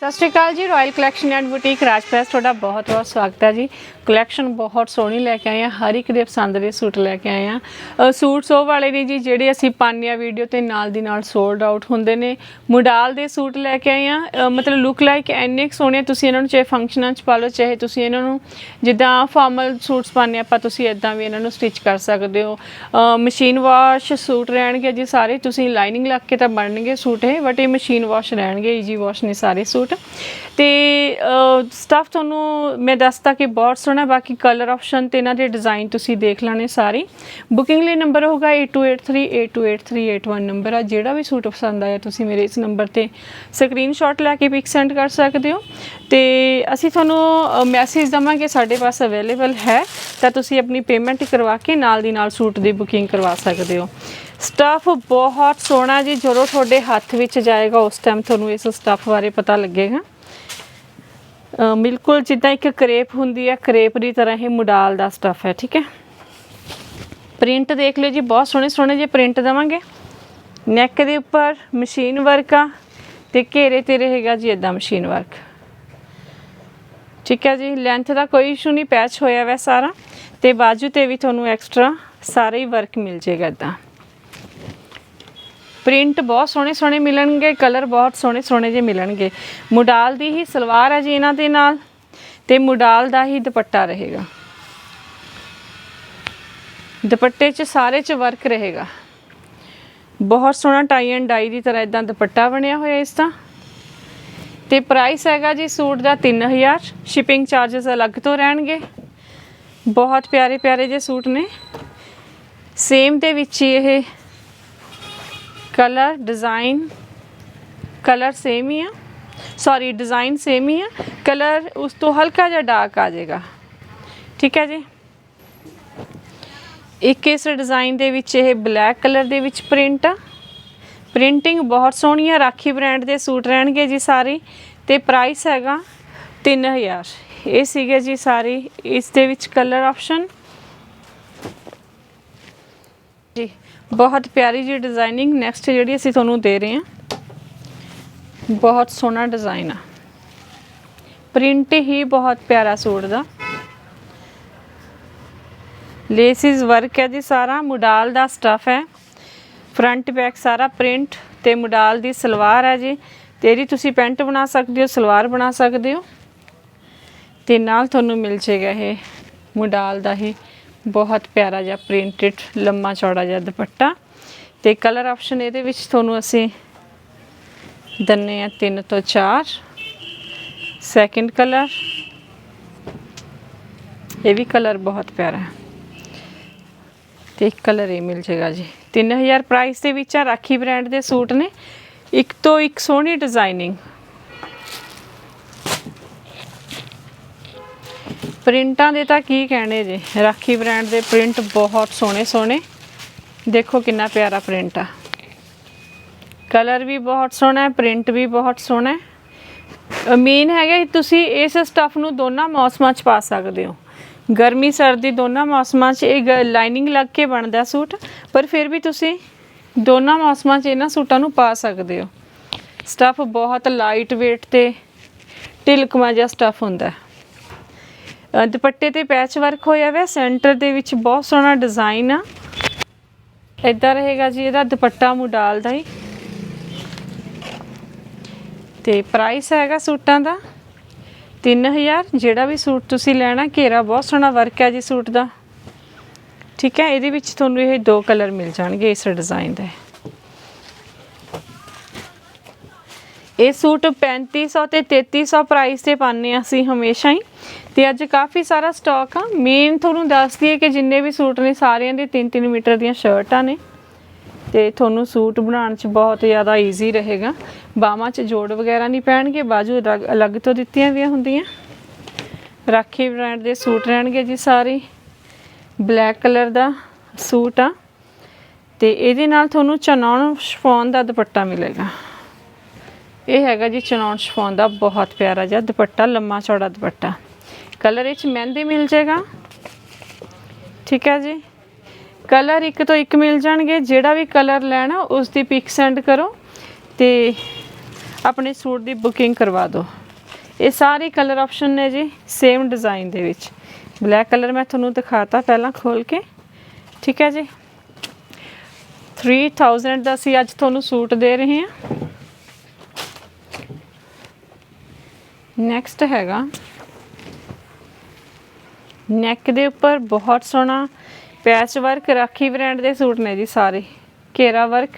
ਸਤਿ ਸ਼੍ਰੀ ਅਕਾਲ ਜੀ ਰਾਇਲ ਕਲੈਕਸ਼ਨ ਐਂਡ ਬੁਟੀਕ ਰਾਜਪ੍ਰੈਸ ਤੁਹਾਡਾ ਬਹੁਤ ਬਹੁਤ ਸਵਾਗਤ ਹੈ ਜੀ। ਕਲੈਕਸ਼ਨ ਬਹੁਤ ਸੋਹਣੀ ਲੈ ਕੇ ਆਏ ਆ ਹਰ ਇੱਕ ਦੇ ਪਸੰਦ ਦੇ ਸੂਟ ਲੈ ਕੇ ਆਏ ਆ ਸੂਟਸ ਉਹ ਵਾਲੇ ਨੇ ਜੀ, ਜਿਹੜੇ ਅਸੀਂ ਪਾਉਂਦੇ ਆ ਵੀਡੀਓ ਤੇ, ਨਾਲ ਦੀ ਨਾਲ ਸੋਲਡ ਆਊਟ ਹੁੰਦੇ ਨੇ। ਮੁਡਾਲ ਦੇ ਸੂਟ ਲੈ ਕੇ ਆਏ ਆ ਮਤਲਬ ਲੁੱਕ ਲਾਈਕ ਐਨੇ ਕੁ ਸੋਹਣੇ ਤੁਸੀਂ ਇਹਨਾਂ ਨੂੰ ਚਾਹੇ ਫੰਕਸ਼ਨਾਂ 'ਚ ਪਾ ਲਓ, ਚਾਹੇ ਤੁਸੀਂ ਇਹਨਾਂ ਨੂੰ ਜਿੱਦਾਂ ਫਾਰਮਲ ਸੂਟਸ ਪਾਉਂਦੇ ਆਪਾਂ ਤੁਸੀਂ ਇਦਾਂ ਵੀ ਇਹਨਾਂ ਨੂੰ ਸਟਿਚ ਕਰ ਸਕਦੇ ਹੋ। ਮਸ਼ੀਨ ਵਾਸ਼ ਸੂਟ ਰਹਿਣਗੇ ਜੀ ਸਾਰੇ, ਤੁਸੀਂ ਲਾਈਨਿੰਗ ਲੱਗ ਕੇ ਤਾਂ ਬਣਨਗੇ ਸੂਟ ਇਹ ਬਟ ਇਹ ਮਸ਼ੀਨ ਵਾਸ਼ ਰਹਿਣਗੇ ਈਜੀ ਵਾਸ਼ ਨੇ ਸਾਰੇ ਸੂਟ। ਤੇ ਸਟਫ ਤੁਹਾਨੂੰ ਮੈਂ ਦੱਸਤਾ ਕਿ ਬਹੁਤ ਸੋਹਣਾ ਬਾਕੀ ਕਲਰ ਆਪਸ਼ਨ ਤੇ ਇਹਨਾਂ ਦੇ ਡਿਜ਼ਾਈਨ ਤੁਸੀਂ ਦੇਖ ਲੈਣੇ ਸਾਰੇ। ਬੁਕਿੰਗ ਲਈ ਨੰਬਰ ਹੋਗਾ 8283828381 ਨੰਬਰ ਆ। ਜਿਹੜਾ ਵੀ ਸੂਟ ਪਸੰਦ ਆਇਆ ਤੁਸੀਂ ਮੇਰੇ ਇਸ ਨੰਬਰ ਤੇ ਸਕਰੀਨਸ਼ਾਟ ਲੈ ਕੇ ਪਿਕ ਸੈਂਡ ਕਰ ਸਕਦੇ ਹੋ। ਤੇ ਅਸੀਂ ਤੁਹਾਨੂੰ ਮੈਸੇਜ ਦਵਾਂਗੇ ਸਾਡੇ ਪਾਸ ਅਵੇਲੇਬਲ ਹੈ। ਤਾਂ ਤੁਸੀਂ ਆਪਣੀ ਪੇਮੈਂਟ ਕਰਵਾ ਕੇ ਨਾਲ ਦੀ ਨਾਲ ਸੂਟ ਦੀ ਬੁਕਿੰਗ ਕਰਵਾ ਸਕਦੇ ਹੋ। ਸਟਫ ਬਹੁਤ ਸੋਹਣਾ ਜੀ, ਜਦੋਂ ਤੁਹਾਡੇ ਹੱਥ ਵਿੱਚ ਜਾਏਗਾ, ਉਸ ਟਾਈਮ ਤੁਹਾਨੂੰ ਇਸ ਸਟਫ ਬਾਰੇ ਪਤਾ ਲੱਗੇਗਾ। ਬਿਲਕੁਲ ਜਿੱਦਾਂ ਇੱਕ ਕਰੇਪ ਹੁੰਦੀ ਹੈ, ਕਰੇਪ ਦੀ ਤਰ੍ਹਾਂ ਹੀ ਮੁਡਾਲ ਦਾ ਸਟਫ ਹੈ, ਠੀਕ ਹੈ। ਪ੍ਰਿੰਟ ਦੇਖ ਲਿਓ ਜੀ, ਬਹੁਤ ਸੋਹਣੇ ਸੋਹਣੇ ਜੇ ਪ੍ਰਿੰਟ ਦਵਾਂਗੇ। ਨੈਕ ਦੇ ਉੱਪਰ ਮਸ਼ੀਨ ਵਰਕ ਆ, ਤੇ ਘੇਰੇ ਤੇ ਰਹੇਗਾ ਜੀ ਇਦਾਂ ਮਸ਼ੀਨ ਵਰਕ। ਠੀਕ ਹੈ ਜੀ ਲੈਂਥ ਦਾ ਕੋਈ ਇਸ਼ੂ ਨਹੀਂ ਪੈਚ ਹੋਇਆ ਵੈ ਸਾਰਾ, ਤੇ ਬਾਜੂ ਤੇ ਵੀ ਤੁਹਾਨੂੰ ਐਕਸਟਰਾ ਸਾਰੇ ਹੀ ਵਰਕ ਮਿਲ ਜਾਏਗਾ ਇਦਾਂ ਪ੍ਰਿੰਟ ਬਹੁਤ ਸੋਹਣੇ ਸੋਹਣੇ ਮਿਲਣਗੇ, ਕਲਰ ਬਹੁਤ ਸੋਹਣੇ ਸੋਹਣੇ ਜਿਹੇ ਮਿਲਣਗੇ। ਮੁਡਾਲ ਦੀ ਹੀ ਸਲਵਾਰ ਹੈ ਜੀ ਇਹਨਾਂ ਦੇ ਨਾਲ ਤੇ ਮੁਡਾਲ ਦਾ ਹੀ ਦੁਪੱਟਾ ਰਹੇਗਾ। ਦੁਪੱਟੇ 'ਚ ਸਾਰੇ 'ਚ ਵਰਕ ਰਹੇਗਾ। ਬਹੁਤ ਸੋਹਣਾ ਟਾਈ ਐਂਡ ਡਾਈ ਦੀ ਤਰ੍ਹਾਂ ਇਦਾਂ ਦੁਪੱਟਾ ਬਣਿਆ ਹੋਇਆ ਇਸ ਦਾ। ਤੇ ਪ੍ਰਾਈਸ ਹੈਗਾ ਜੀ ਸੂਟ ਦਾ 3000 ਸ਼ਿਪਿੰਗ ਚਾਰजेस ਅਲੱਗ ਤੋਂ ਰਹਿਣਗੇ। ਬਹੁਤ ਪਿਆਰੇ ਪਿਆਰੇ ਜਿਹੇ ਸੂਟ ਨੇ। ਸੇਮ ਦੇ ਵਿੱਚ ਹੀ ਇਹ ਕਲਰ, ਡਿਜ਼ਾਈਨ, ਕਲਰ ਸੇਮ ਹੀ ਆ। ਸੌਰੀ ਡਿਜ਼ਾਈਨ ਸੇਮ ਹੀ ਆ। ਕਲਰ ਉਸ ਤੋਂ ਹਲਕਾ ਜਿਹਾ ਡਾਰਕ ਆ ਜਾਏਗਾ। ਠੀਕ ਹੈ ਜੀ? ਇੱਕ ਇਸ ਡਿਜ਼ਾਈਨ ਦੇ ਵਿੱਚ ਇਹ ਬਲੈਕ ਕਲਰ ਦੇ ਵਿੱਚ ਪ੍ਰਿੰਟ ਆ। ਪ੍ਰਿੰਟਿੰਗ ਬਹੁਤ ਸੋਹਣੀ ਆ। ਰਾਖੀ ਬ੍ਰਾਂਡ ਦੇ ਸੂਟ ਰਹਿਣਗੇ ਜੀ ਸਾਰੇ। ਤੇ ਪ੍ਰਾਈਸ ਹੈਗਾ 3000 ਇਹ ਸੀਗੇ ਜੀ ਸਾਰੇ ਇਸ ਦੇ ਵਿੱਚ ਕਲਰ ਆਪਸ਼ਨ ਜੀ ਬਹੁਤ ਪਿਆਰੀ ਜੀ ਡਿਜ਼ਾਈਨਿੰਗ ਨੈਕਸਟ ਜਿਹੜੀ ਅਸੀਂ ਤੁਹਾਨੂੰ ਦੇ ਰਹੇ ਹਾਂ। ਬਹੁਤ ਸੋਹਣਾ ਡਿਜ਼ਾਈਨ ਆ। ਪ੍ਰਿੰਟ ਹੀ ਬਹੁਤ ਪਿਆਰਾ ਸੂਟ ਦਾ। ਲੇਸਿਸ ਵਰਕ ਹੈ ਜੀ ਸਾਰਾ, ਮੁਡਾਲ ਦਾ ਸਟਫ ਹੈ। ਫਰੰਟ ਬੈਕ ਸਾਰਾ ਪ੍ਰਿੰਟ ਤੇ ਮੁਡਾਲ ਦੀ ਸਲਵਾਰ ਹੈ ਜੀ। ਤੇਰੀ ਤੁਸੀਂ ਪੈਂਟ ਬਣਾ ਸਕਦੇ ਹੋ, ਸਲਵਾਰ ਬਣਾ ਸਕਦੇ ਹੋ। ਤੇ ਨਾਲ ਤੁਹਾਨੂੰ ਮਿਲ ਜਾਏਗਾ ਇਹ ਮੁਡਾਲ ਦਾ ਹੀ ਬਹੁਤ ਪਿਆਰਾ ਜਿਹਾ ਪ੍ਰਿੰਟਡ ਲੰਮਾ ਚੌੜਾ ਜਿਹਾ ਦੁਪੱਟਾ। ਤੇ ਕਲਰ ਆਪਸ਼ਨ ਇਹਦੇ ਵਿੱਚ ਤੁਹਾਨੂੰ ਅਸੀਂ ਦੰਨੇ ਆ 3 ਤੋਂ 4 ਸੈਕਿੰਡ ਕਲਰ ਇਹ ਵੀ ਕਲਰ ਬਹੁਤ ਪਿਆਰਾ ਹੈ। ਤੇ ਇੱਕ ਕਲਰ ਇਹ ਮਿਲ ਜਾਏਗਾ ਜੀ। 3000 ਪ੍ਰਾਈਸ ਦੇ ਵਿੱਚ ਆ ਰਾਖੀ ਬ੍ਰਾਂਡ ਦੇ ਸੂਟ ਨੇ। ਇੱਕ ਤੋਂ ਇੱਕ ਸੋਹਣੀ ਡਿਜ਼ਾਈਨਿੰਗ ਪ੍ਰਿੰਟਾਂ ਦੇ ਤਾਂ ਕੀ ਕਹਿਣੇ ਜੇ? ਰਾਖੀ ਬ੍ਰਾਂਡ ਦੇ ਪ੍ਰਿੰਟ ਬਹੁਤ ਸੋਹਣੇ ਸੋਹਣੇ। ਦੇਖੋ ਕਿੰਨਾ ਪਿਆਰਾ ਪ੍ਰਿੰਟ ਆ। ਕਲਰ ਵੀ ਬਹੁਤ ਸੋਹਣਾ ਹੈ ਪ੍ਰਿੰਟ ਵੀ ਬਹੁਤ ਸੋਹਣਾ। ਹੈ ਮੇਨ ਹੈਗਾ ਤੁਸੀਂ ਇਸ ਸਟੱਫ ਨੂੰ ਦੋਨਾਂ ਮੌਸਮਾਂ 'ਚ ਪਾ ਸਕਦੇ ਹੋ। ਗਰਮੀ, ਸਰਦੀ ਦੋਨਾਂ ਮੌਸਮਾਂ 'ਚ ਇਹ ਲਾਈਨਿੰਗ ਲੱਗ ਕੇ ਬਣਦਾ ਸੂਟ, ਪਰ ਫਿਰ ਵੀ ਤੁਸੀਂ ਦੋਨਾਂ ਮੌਸਮਾਂ 'ਚ ਇਹਨਾਂ ਸੂਟਾਂ ਨੂੰ ਪਾ ਸਕਦੇ ਹੋ। ਸਟੱਫ ਬਹੁਤ ਲਾਈਟ weight ਤੇ ਢਿਲਕਮਾ ਜਿਹਾ ਸਟੱਫ ਹੁੰਦਾ। ਹੈ ਦੁਪੱਟੇ ਤੇ ਪੈਚ ਵਰਕ ਹੋਇਆ ਹੋਇਆ ਸੈਂਟਰ ਦੇ ਵਿੱਚ ਬਹੁਤ ਸੋਹਣਾ ਡਿਜ਼ਾਈਨ ਆ। ਇਦਾਂ ਰਹੇਗਾ ਜੀ, ਇਹਦਾ ਦੁਪੱਟਾ ਮੁਡਾਲ ਦਾ ਹੀ। ਤੇ ਪ੍ਰਾਈਸ ਹੈਗਾ ਸੂਟਾਂ ਦਾ 3000 ਜਿਹੜਾ ਵੀ ਸੂਟ ਤੁਸੀਂ ਲੈਣਾ, ਘੇਰਾ ਬਹੁਤ ਸੋਹਣਾ ਵਰਕ ਹੈ ਜੀ ਸੂਟ ਦਾ। ਠੀਕ ਹੈ, ਇਹਦੇ ਵਿੱਚ ਤੁਹਾਨੂੰ ਇਹ ਦੋ ਕਲਰ ਮਿਲ ਜਾਣਗੇ ਇਸ ਡਿਜ਼ਾਈਨ ਦੇ। ਇਹ ਸੂਟ 3500 ਤੇ 3300 ਪ੍ਰਾਈਸ ਤੇ ਪਾਉਂਦੇ ਹਾਂ ਅਸੀਂ ਹਮੇਸ਼ਾ ਹੀ। ਤੇ ਅੱਜ ਕਾਫੀ ਸਾਰਾ ਸਟਾਕ ਆ। ਮੇਨ ਤੁਹਾਨੂੰ ਦੱਸਦੀ ਹੈ ਕਿ ਜਿੰਨੇ ਵੀ ਸੂਟ ਨੇ ਸਾਰਿਆਂ ਦੇ 3-3 ਮੀਟਰ ਦੀਆਂ ਸ਼ਰਟਾਂ ਨੇ। ਤੇ ਤੁਹਾਨੂੰ ਸੂਟ ਬਣਾਉਣ 'ਚ ਬਹੁਤ ਜ਼ਿਆਦਾ ਈਜ਼ੀ ਰਹੇਗਾ। ਬਾਹਾਂ 'ਚ ਜੋੜ ਵਗੈਰਾ ਨਹੀਂ ਪੈਣਗੇ, ਬਾਜੂ ਅਲੱਗ- ਅਲੱਗ ਤੋਂ ਦਿੱਤੀਆਂ ਵੀਆਂ ਹੁੰਦੀਆਂ। ਰਾਖੀ ਬ੍ਰਾਂਡ ਦੇ ਸੂਟ ਰਹਿਣਗੇ ਜੀ ਸਾਰੇ। ਬਲੈਕ ਕਲਰ ਦਾ ਸੂਟ ਆ। ਤੇ ਇਹਦੇ ਨਾਲ ਤੁਹਾਨੂੰ ਚਨੌਨ ਸ਼ਫੋਨ ਦਾ ਦੁਪੱਟਾ ਮਿਲੇਗਾ। ਇਹ ਹੈਗਾ ਜੀ ਚਨੌਨ ਸ਼ਫੋਨ ਦਾ ਬਹੁਤ ਪਿਆਰਾ ਜਿਹਾ ਦੁਪੱਟਾ, ਲੰਮਾ ਚੌੜਾ ਦੁਪੱਟਾ। ਕਲਰ ਵਿੱਚ ਮਹਿੰਦੀ ਮਿਲ ਜਾਏਗਾ। ਠੀਕ ਹੈ ਜੀ। ਕਲਰ ਇੱਕ ਤੋਂ ਇੱਕ ਮਿਲ ਜਾਣਗੇ। ਜਿਹੜਾ ਵੀ ਕਲਰ ਲੈਣਾ ਉਸ ਦੀ ਪਿਕ ਸੈਂਡ ਕਰੋ ਤੇ ਆਪਣੇ ਸੂਟ ਦੀ ਬੁਕਿੰਗ ਕਰਵਾ ਦਿਓ। ਇਹ ਸਾਰੇ ਕਲਰ ਆਪਸ਼ਨ ਨੇ ਜੀ, ਸੇਮ ਡਿਜ਼ਾਈਨ ਦੇ ਵਿੱਚ। ਬਲੈਕ ਕਲਰ ਮੈਂ ਤੁਹਾਨੂੰ ਦਿਖਾਤਾ ਪਹਿਲਾਂ ਖੋਲ ਕੇ। ਠੀਕ ਹੈ ਜੀ। 3000 ਦਾ ਅਸੀਂ ਅੱਜ ਤੁਹਾਨੂੰ ਸੂਟ ਦੇ ਰਹੇ ਹਾਂ। ਨੈਕਸਟ ਹੈਗਾ। ਨੈਕ ਦੇ ਉੱਪਰ ਬਹੁਤ ਸੋਹਣਾ ਪੈਚ ਵਰਕ ਰਾਖੀ ਬ੍ਰਾਂਡ ਦੇ ਸੂਟ ਨੇ ਜੀ ਸਾਰੇ। ਘੇਰਾ ਵਰਕ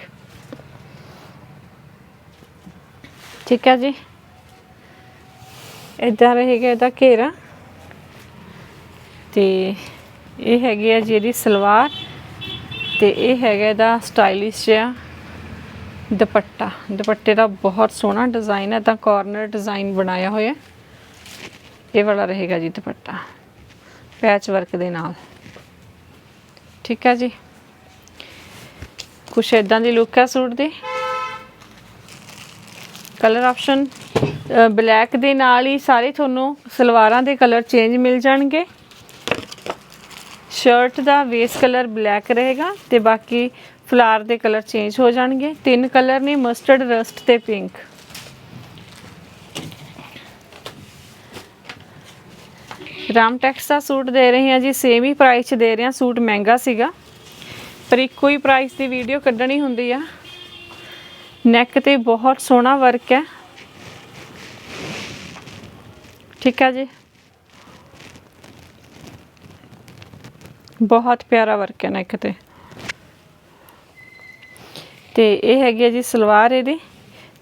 ਠੀਕ ਹੈ ਜੀ। ਇਦਾਂ ਰਹੇਗਾ ਇਹਦਾ ਘੇਰਾ। ਤੇ ਇਹ ਹੈਗੀ ਆ ਜੀ ਇਹਦੀ ਸਲਵਾਰ। ਤੇ ਇਹ ਹੈਗਾ ਇਹਦਾ ਸਟਾਈਲਿਸ਼ ਜਿਹਾ। ਦੁਪੱਟਾ। ਦੁਪੱਟੇ ਦਾ ਬਹੁਤ ਸੋਹਣਾ ਡਿਜ਼ਾਈਨ ਹੈ, ਤਾਂ ਕਾਰਨਰ ਡਿਜ਼ਾਈਨ ਬਣਾਇਆ ਹੋਇਆ ਇਹ ਵਾਲਾ ਰਹੇਗਾ ਜੀ ਦੁਪੱਟਾ ਪੈਚ ਵਰਕ ਦੇ ਨਾਲ। ਠੀਕ ਹੈ ਜੀ। ਕੁਛ ਇਦਾਂ ਦੀ ਲੁੱਕ ਹੈ ਸੂਟ ਦੀ। ਕਲਰ ਆਪਸ਼ਨ ਬਲੈਕ ਦੇ ਨਾਲ ਹੀ ਸਾਰੇ ਤੁਹਾਨੂੰ ਸਲਵਾਰਾਂ ਦੇ ਕਲਰ ਚੇਂਜ ਮਿਲ ਜਾਣਗੇ। ਸ਼ਰਟ ਦਾ ਵੇਸ ਕਲਰ ਬਲੈਕ ਰਹੇਗਾ ਤੇ ਬਾਕੀ ਫਲਾਰ ਦੇ ਕਲਰ ਚੇਂਜ ਹੋ ਜਾਣਗੇ। ਤਿੰਨ ਕਲਰ ਨੇ ਮਸਟਰਡ ਰਸਟ ਤੇ ਪਿੰਕ। ਰਾਮ ਟੈਕਸ ਦਾ ਸੂਟ ਦੇ ਰਹੇ ਹਾਂ ਜੀ ਸੇਮ ਹੀ ਪ੍ਰਾਈਸ 'ਚ ਦੇ ਰਹੇ ਹਾਂ। ਸੂਟ ਮਹਿੰਗਾ ਸੀਗਾ, ਪਰ ਇੱਕੋ ਹੀ ਪ੍ਰਾਈਸ ਦੀ ਵੀਡੀਓ ਕੱਢਣੀ ਹੁੰਦੀ ਆ। ਨੈਕ ਤੇ ਬਹੁਤ ਸੋਹਣਾ ਵਰਕ ਹੈ। ਠੀਕ ਹੈ ਜੀ। ਬਹੁਤ ਪਿਆਰਾ ਵਰਕ ਹੈ ਨੈਕ ਤੇ। ਤੇ ਇਹ ਹੈਗੀ ਹੈ ਜੀ ਸਲਵਾਰ ਇਹਦੀ।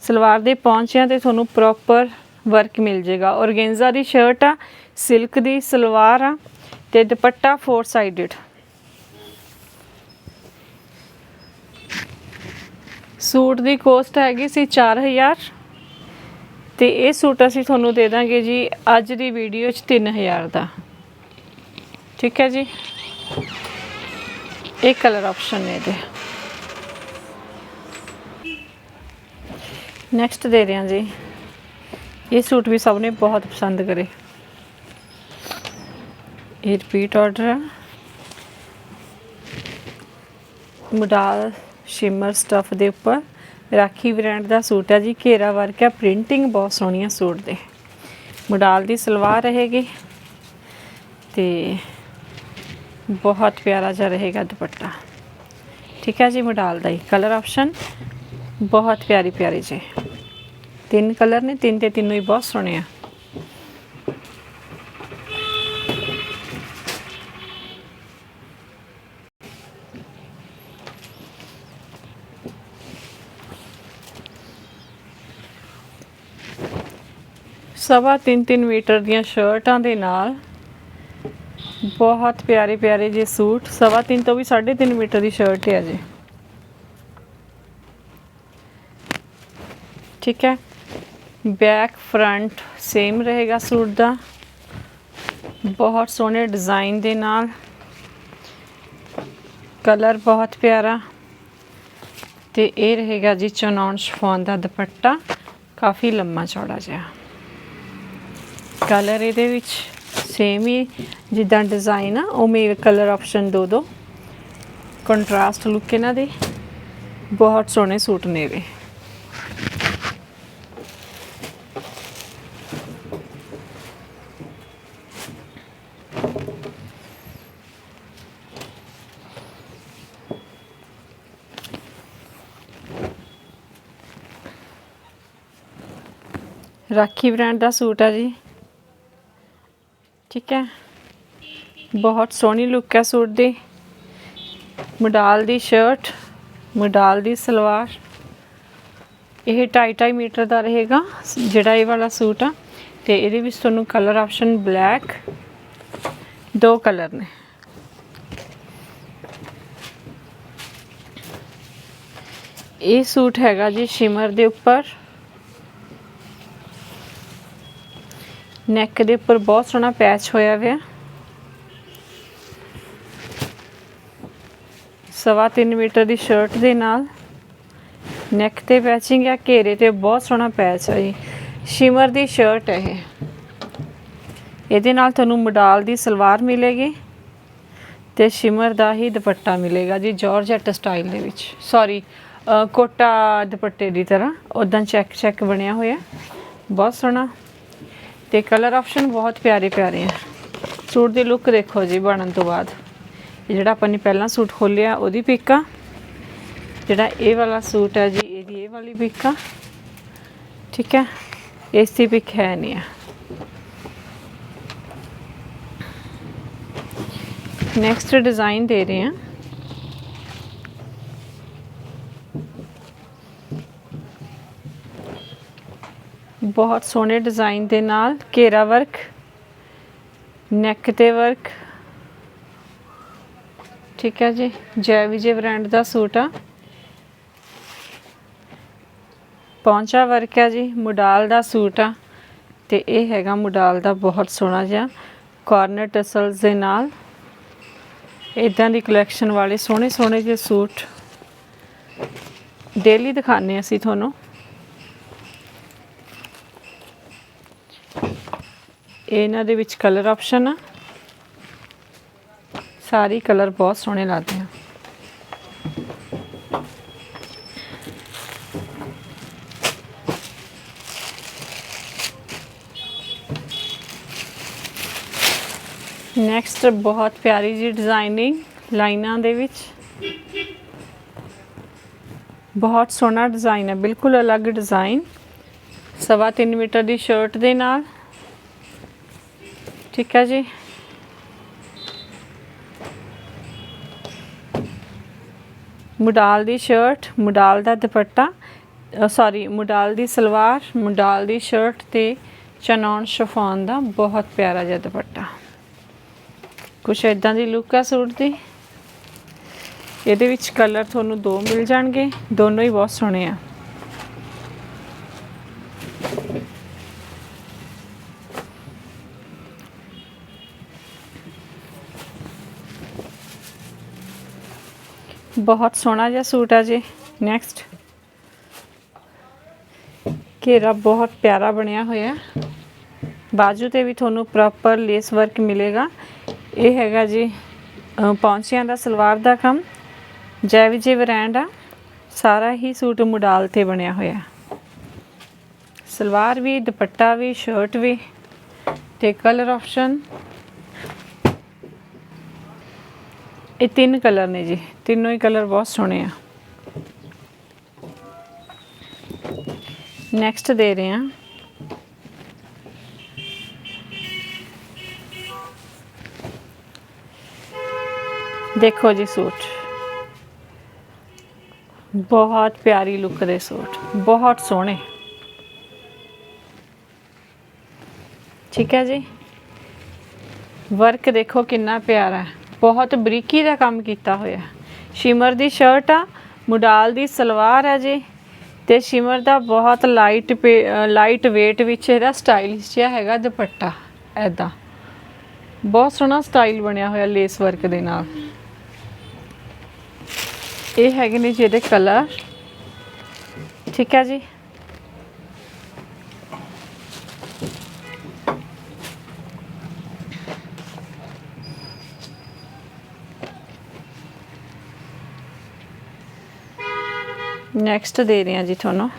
ਸਲਵਾਰ ਦੇ ਪੌਂਚਿਆਂ ਤੇ ਤੁਹਾਨੂੰ ਪ੍ਰੋਪਰ ਵਰਕ ਮਿਲ ਜਾਏਗਾ ਔਰਗੇਂਜ਼ਾ ਦੀ ਸ਼ਰਟ ਆ ਸਿਲਕ ਦੀ ਸਲਵਾਰ ਆ ਤੇ ਦੁਪੱਟਾ ਫੋਰ ਸਾਈਡਡ ਸੂਟ ਦੀ ਕੋਸਟ ਹੈਗੀ ਸੀ 4000 ਤੇ ਇਹ ਸੂਟ ਅਸੀਂ ਤੁਹਾਨੂੰ ਦੇ ਦਾਂਗੇ ਜੀ ਅੱਜ ਦੀ ਵੀਡੀਓ 'ਚ 3000 ਦਾ। ਠੀਕ ਹੈ ਜੀ? ਇਹ ਕਲਰ ਆਪਸ਼ਨ ਨੇ ਇਹਦੇ। ਨੈਕਸਟ ਦੇ ਰਹੇ ਹਾਂ ਜੀ। ਇਹ ਸੂਟ ਵੀ ਸਭ ਨੇ ਬਹੁਤ ਪਸੰਦ ਕਰੇ। ਇਹ ਰਿਪੀਟ ਆਰਡਰ ਹੈ ਮੁਡਾਲ ਸ਼ਿਮਰ ਸਟਫ ਦੇ ਉੱਪਰ ਰਾਖੀ ਬ੍ਰਾਂਡ ਦਾ ਸੂਟ ਹੈ ਜੀ। ਘੇਰਾ ਵਰਕ ਹੈ ਪ੍ਰਿੰਟਿੰਗ ਬਹੁਤ ਸੋਹਣੀ ਹੈ ਸੂਟ ਦੇ। ਮੁਡਾਲ ਦੀ ਸਲਵਾਰ ਰਹੇਗੀ। ਤੇ ਬਹੁਤ ਪਿਆਰਾ ਜਿਹਾ ਰਹੇਗਾ ਦੁਪੱਟਾ। ਠੀਕ ਹੈ ਜੀ ਮੁਡਾਲ ਦਾ ਹੀ ਕਲਰ ਆਪਸ਼ਨ ਬਹੁਤ ਪਿਆਰੀ ਪਿਆਰੀ ਜੀ। ਤਿੰਨ ਕਲਰ ਨੇ, ਤਿੰਨ ਤੇ ਤਿੰਨੋਂ ਹੀ ਬਹੁਤ ਸੋਹਣੇ ਆ। ਸਵਾ ਤਿੰਨ ਤਿੰਨ ਮੀਟਰ ਦੀਆਂ ਸ਼ਰਟਾਂ ਦੇ ਨਾਲ ਬਹੁਤ ਪਿਆਰੇ ਪਿਆਰੇ ਜੇ ਸੂਟ। ਸਵਾ ਤਿੰਨ ਤੋਂ ਵੀ 3.5 ਮੀਟਰ ਦੀ ਸ਼ਰਟ ਹੈ ਜੀ। ਠੀਕ ਹੈ। ਬੈਕ ਫਰੰਟ ਸੇਮ ਰਹੇਗਾ ਸੂਟ ਦਾ। ਬਹੁਤ ਸੋਹਣੇ ਡਿਜ਼ਾਈਨ ਦੇ ਨਾਲ। ਕਲਰ ਬਹੁਤ ਪਿਆਰਾ। ਤੇ ਇਹ ਰਹੇਗਾ ਜੀ ਚਨੌਨ ਸ਼ਫੋਨ ਦਾ ਦੁਪੱਟਾ। ਕਾਫੀ ਲੰਮਾ ਚੌੜਾ ਜਿਹਾ। ਕਲਰ ਇਹਦੇ ਵਿੱਚ ਸੇਮ ਹੀ। ਜਿੱਦਾਂ ਡਿਜ਼ਾਈਨ ਆ, ਉਵੇਂ ਕਲਰ ਆਪਸ਼ਨ ਦੋ ਦੋ। ਕੰਟਰਾਸਟ ਲੁੱਕ ਇਹਨਾਂ ਦੇ। ਬਹੁਤ ਸੋਹਣੇ ਸੂਟ ਨੇ ਵੇ ਰਾਖੀ ਬ੍ਰਾਂਡ ਦਾ ਸੂਟ ਆ ਜੀ। ਠੀਕ ਹੈ। ਬਹੁਤ ਸੋਹਣੀ ਲੁੱਕ ਹੈ ਸੂਟ ਦੀ। ਮਡਾਲ ਦੀ ਸ਼ਰਟ ਮਡਾਲ ਦੀ ਸਲਵਾਰ। ਇਹ 2.5 ਮੀਟਰ ਦਾ ਰਹੇਗਾ, ਜਿਹੜਾ ਇਹ ਵਾਲਾ ਸੂਟ ਆ। ਤੇ ਇਹਦੇ ਵਿੱਚ ਤੁਹਾਨੂੰ ਕਲਰ ਆਪਸ਼ਨ ਬਲੈਕ ਦੋ ਕਲਰ ਨੇ। ਇਹ ਸੂਟ ਹੈਗਾ ਜੀ ਸ਼ਿਮਰ ਦੇ ਉੱਪਰ। ਨੈਕ ਦੇ ਉੱਪਰ ਬਹੁਤ ਸੋਹਣਾ ਪੈਚ ਹੋਇਆ ਹੋਇਆ ਸਵਾ ਤਿੰਨ ਮੀਟਰ ਦੀ ਸ਼ਰਟ ਦੇ ਨਾਲ। ਨੈਕ ਤੇ ਪੈਚਿੰਗ ਆ, ਘੇਰੇ ਤੇ ਬਹੁਤ ਸੋਹਣਾ ਪੈਚ ਹੈ ਜੀ। ਸ਼ਿਮਰ ਦੀ ਸ਼ਰਟ ਹੈ ਇਹ। ਇਹਦੇ ਨਾਲ ਤੁਹਾਨੂੰ ਮਡਾਲ ਦੀ ਸਲਵਾਰ ਮਿਲੇਗੀ ਤੇ ਸ਼ਿਮਰ ਦਾ ਹੀ ਦੁਪੱਟਾ ਮਿਲੇਗਾ ਜੀ ਜਾਰਜਟ ਸਟਾਈਲ ਦੇ ਵਿੱਚ। ਸੌਰੀ ਕੋਟਾ ਦੁਪੱਟੇ ਦੀ ਤਰ੍ਹਾਂ। ਉਦਾਂ ਚੈੱਕ ਚੈੱਕ ਬਣਿਆ ਹੋਇਆ। ਬਹੁਤ ਸੋਹਣਾ। ਤੇ ਕਲਰ ਆਪਸ਼ਨ ਬਹੁਤ ਪਿਆਰੇ ਪਿਆਰੇ ਆ। ਸੂਟ ਦੀ ਲੁੱਕ ਦੇਖੋ ਜੀ ਬਣਨ ਤੋਂ ਬਾਅਦ। ਇਹ ਜਿਹੜਾ ਆਪਾਂ ਨੇ ਪਹਿਲਾਂ ਸੂਟ ਖੋਲਿਆ ਉਹਦੀ ਪਿਕ ਆ। ਜਿਹੜਾ ਇਹ ਵਾਲਾ ਸੂਟ ਹੈ ਜੀ, ਇਹਦੀ ਇਹ ਵਾਲੀ ਪਿਕ ਆ। ਠੀਕ ਹੈ ਇਸ ਦੀ ਪਿਕ ਹੈ ਨਹੀਂ ਆ। ਨੈਕਸਟ ਡਿਜ਼ਾਈਨ ਦੇ ਰਹੇ ਹਾਂ ਬਹੁਤ ਸੋਹਣੇ ਡਿਜ਼ਾਈਨ ਦੇ ਨਾਲ ਘੇਰਾ ਵਰਕ ਨੈਕ ਤੇ ਵਰਕ ਠੀਕ ਹੈ ਜੀ, ਜੈ ਵਿਜੇ ਬ੍ਰਾਂਡ ਦਾ ਸੂਟ ਆ। ਪੌਂਚਾ ਵਰਕ ਹੈ ਜੀ, ਮੁਡਾਲ ਦਾ ਸੂਟ ਆ, ਤੇ ਇਹ ਹੈਗਾ ਮੁਡਾਲ ਦਾ ਬਹੁਤ ਸੋਹਣਾ ਜਿਹਾ ਕਾਰਨਰ ਟਸਲਸ ਦੇ ਨਾਲ। ਇਦਾਂ ਦੀ ਕਲੈਕਸ਼ਨ ਵਾਲੇ ਸੋਹਣੇ ਸੋਹਣੇ ਜਿਹੇ ਸੂਟ। ਡੇਲੀ ਦਿਖਾਣੇ ਅਸੀਂ ਤੁਹਾਨੂੰ। ਇਹਨਾਂ ਦੇ ਵਿੱਚ ਕਲਰ ਆਪਸ਼ਨ ਆ। ਸਾਰੇ ਕਲਰ ਬਹੁਤ ਸੋਹਣੇ ਲੱਗਦੇ ਆ। ਨੈਕਸਟ ਬਹੁਤ ਪਿਆਰੀ ਜੀ ਡਿਜ਼ਾਈਨਿੰਗ ਲਾਈਨਾਂ ਦੇ ਵਿੱਚ। ਬਹੁਤ ਸੋਹਣਾ ਡਿਜ਼ਾਈਨ ਹੈ ਬਿਲਕੁਲ ਅਲੱਗ ਡਿਜ਼ਾਈਨ ਸਵਾ ਤਿੰਨ ਮੀਟਰ ਦੀ ਸ਼ਰਟ ਦੇ ਨਾਲ। ਠੀਕ ਹੈ ਜੀ। ਮੁਡਾਲ ਦੀ ਸ਼ਰਟ ਮੁਡਾਲ ਦਾ ਦੁਪੱਟਾ ਸੌਰੀ ਮੁਡਾਲ ਦੀ ਸਲਵਾਰ, ਮੁਡਾਲ ਦੀ ਸ਼ਰਟ ਤੇ ਚਨੌਨ ਸ਼ਫਾਨ ਦਾ ਬਹੁਤ ਪਿਆਰਾ ਜਿਹਾ ਦੁਪੱਟਾ। ਕੁਛ ਇਦਾਂ ਦੀ ਲੁੱਕ ਆ ਸੂਟ ਦੀ। ਇਹਦੇ ਵਿੱਚ ਕਲਰ ਤੁਹਾਨੂੰ ਦੋ ਮਿਲ ਜਾਣਗੇ। ਦੋਨੋਂ ਹੀ ਬਹੁਤ ਸੋਹਣੇ ਆ। ਬਹੁਤ ਸੋਹਣਾ ਜਿਹਾ ਸੂਟ ਆ ਜੀ। ਨੈਕਸਟ ਘੇਰਾ ਬਹੁਤ ਪਿਆਰਾ ਬਣਿਆ ਹੋਇਆ। ਬਾਜੂ ਤੇ ਵੀ ਤੁਹਾਨੂੰ ਪ੍ਰੋਪਰ ਲੇਸ ਵਰਕ ਮਿਲੇਗਾ। ਇਹ ਹੈਗਾ ਜੀ ਅ, ਪੌਂਚਿਆਂ ਦਾ ਸਲਵਾਰ ਦਾ ਕੰਮ। ਜੈ ਵਿਜੇ ਬ੍ਰਾਂਡ ਆ। ਸਾਰਾ ਹੀ ਸੂਟ ਮੁਡਾਲ ਤੇ ਬਣਿਆ ਹੋਇਆ। ਸਲਵਾਰ ਵੀ ਦੁਪੱਟਾ ਵੀ ਸ਼ਰਟ ਵੀ ਤੇ ਕਲਰ ਆਪਸ਼ਨ ਇਹ ਤਿੰਨ ਕਲਰ ਨੇ ਜੀ। ਤਿੰਨੋਂ ਹੀ ਕਲਰ ਬਹੁਤ ਸੋਹਣੇ ਆ। ਨੈਕਸਟ ਦੇ ਰਹੇ ਹਾਂ। ਦੇਖੋ ਜੀ ਸੂਟ। ਬਹੁਤ ਪਿਆਰੀ ਲੁੱਕ ਦੇ ਸੂਟ। ਬਹੁਤ ਸੋਹਣੇ। ਠੀਕ ਹੈ ਜੀ? ਵਰਕ ਦੇਖੋ ਕਿੰਨਾ ਪਿਆਰਾ ਹੈ। ਬਹੁਤ ਬਰੀਕੀ ਦਾ ਕੰਮ ਕੀਤਾ ਹੋਇਆ ਸ਼ਿਮਰ ਦੀ ਸ਼ਰਟ ਆ, ਮੁਡਾਲ ਦੀ ਸਲਵਾਰ ਆ ਜੀ। ਤੇ ਸ਼ਿਮਰ ਦਾ ਬਹੁਤ ਲਾਈਟ ਲਾਈਟ weight ਵਿੱਚ ਇਹਦਾ ਸਟਾਈਲਿਸ਼ ਜਿਹਾ ਹੈਗਾ ਦੁਪੱਟਾ ਐਦਾਂ ਬਹੁਤ ਸੋਹਣਾ ਸਟਾਈਲ ਬਣਿਆ ਹੋਇਆ ਲੇਸ ਵਰਕ ਦੇ ਨਾਲ। ਇਹ ਹੈਗੇ ਨੇ ਜੀ ਇਹਦੇ ਕਲਰ ਠੀਕ ਹੈ ਜੀ। ਨੈਕਸਟ ਦੇ ਰਹੇ ਹਾਂ ਜੀ ਤੁਹਾਨੂੰ।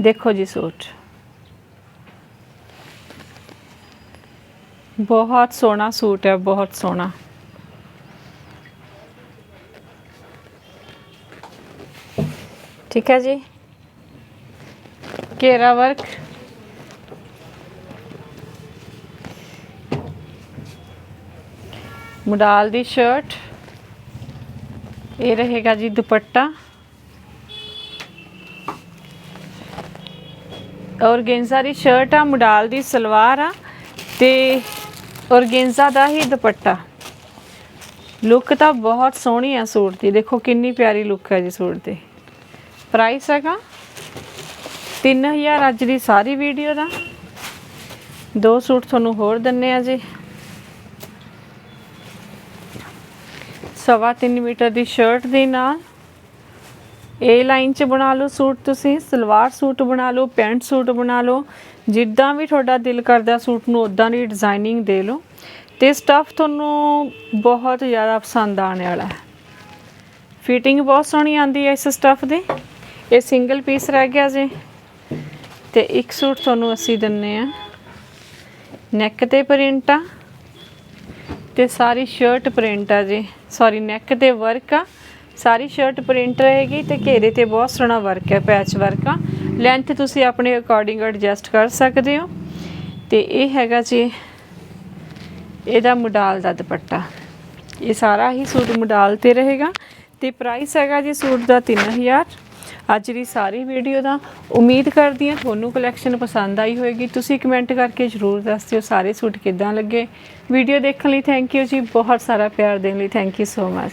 ਦੇਖੋ ਜੀ ਸੂਟ। ਬਹੁਤ ਸੋਹਣਾ ਸੂਟ ਹੈ, ਬਹੁਤ ਸੋਹਣਾ। ਠੀਕ ਹੈ ਜੀ। ਘੇਰਾ ਵਰਕ ਮੁਡਾਲ ਦੀ ਸ਼ਰਟ ਇਹ ਰਹੇਗਾ ਜੀ ਦੁਪੱਟਾ। ਔਰਗੇਂਜ਼ਾ ਦੀ ਸ਼ਰਟ ਆ, ਮੁਡਾਲ ਦੀ ਸਲਵਾਰ ਆ ਤੇ ਔਰਗੇਂਜ਼ਾ ਦਾ ਹੀ ਦੁਪੱਟਾ। ਲੁੱਕ ਤਾਂ ਬਹੁਤ ਸੋਹਣੀ ਆ ਸੂਟ ਦੀ। ਦੇਖੋ ਕਿੰਨੀ ਪਿਆਰੀ ਲੁੱਕ ਹੈ ਜੀ ਸੂਟ ਦੀ। ਪ੍ਰਾਈਸ ਹੈਗਾ 3000 ਅੱਜ ਦੀ ਸਾਰੀ ਵੀਡੀਓ ਦਾ। ਦੋ ਸੂਟ ਤੁਹਾਨੂੰ ਹੋਰ ਦਿੰਨੇ ਆ ਜੀ। ਸਵਾ ਤਿੰਨ ਮੀਟਰ ਦੀ ਸ਼ਰਟ ਦੇ ਨਾਲ। ਏ ਲਾਈਨ ਚ ਬਣਾ ਲਓ ਸੂਟ ਤੁਸੀਂ, ਸਲਵਾਰ ਸੂਟ ਬਣਾ ਲਓ, ਪੈਂਟ ਸੂਟ ਬਣਾ ਲਓ। ਜਿੱਦਾਂ ਵੀ ਤੁਹਾਡਾ ਦਿਲ ਕਰਦਾ ਸੂਟ ਨੂੰ ਉਦਾਂ ਦੀ ਡਿਜ਼ਾਈਨਿੰਗ ਦੇ ਲਓ। ਤੇ ਸਟੱਫ ਤੁਹਾਨੂੰ ਬਹੁਤ ਜ਼ਿਆਦਾ ਪਸੰਦ ਆਉਣ ਵਾਲਾ ਹੈ। ਫਿਟਿੰਗ ਬਹੁਤ ਸੋਹਣੀ ਆਂਦੀ ਹੈ ਇਸ ਸਟੱਫ ਦੀ। ਇਹ ਸਿੰਗਲ ਪੀਸ ਰਹਿ ਗਿਆ ਜੀ। ਤੇ ਇੱਕ ਸੂਟ ਤੁਹਾਨੂੰ ਅਸੀਂ ਦਿੰਨੇ ਆ। ਨੈਕ ਤੇ ਪ੍ਰਿੰਟ। ਆ ਤੇ ਸਾਰੀ ਸ਼ਰਟ ਪ੍ਰਿੰਟ ਆ ਜੀ। ਸੌਰੀ ਨੈਕ ਤੇ ਵਰਕ ਆ। ਸਾਰੀ ਸ਼ਰਟ ਪ੍ਰਿੰਟ ਰਹੇਗੀ ਤੇ ਘੇਰੇ ਤੇ ਬਹੁਤ ਸੋਹਣਾ ਵਰਕ ਹੈ ਪੈਚ ਵਰਕ ਆ। ਲੈਂਥ ਤੁਸੀਂ ਆਪਣੇ ਅਕੋਰਡਿੰਗ ਐਡਜਸਟ ਕਰ ਸਕਦੇ ਹੋ। ਤੇ ਇਹ ਹੈਗਾ ਜੀ, ਇਹਦਾ ਮੁਡਾਲ ਦਾ ਦੁਪੱਟਾ। ਇਹ ਸਾਰਾ ਹੀ ਸੂਟ ਮੁਡਾਲ ਤੇ ਰਹੇਗਾ। ਤੇ ਪ੍ਰਾਈਸ ਹੈਗਾ ਜੀ ਸੂਟ ਦਾ 3000 ਅੱਜ ਦੀ ਸਾਰੀ ਵੀਡੀਓ ਦਾ। ਉਮੀਦ ਕਰਦੀ ਹਾਂ ਤੁਹਾਨੂੰ ਕਲੈਕਸ਼ਨ ਪਸੰਦ ਆਈ ਹੋਵੇਗੀ ਤੁਸੀਂ ਕਮੈਂਟ ਕਰਕੇ ਜਰੂਰ ਦੱਸ ਦਿਓ ਸਾਰੇ ਸੂਟ ਕਿੱਦਾਂ ਲੱਗੇ। ਵੀਡੀਓ ਦੇਖਣ ਲਈ ਥੈਂਕ ਯੂ ਜੀ, ਬਹੁਤ ਸਾਰਾ ਪਿਆਰ ਦੇਣ ਲਈ ਥੈਂਕ ਯੂ ਸੋ ਮੱਚ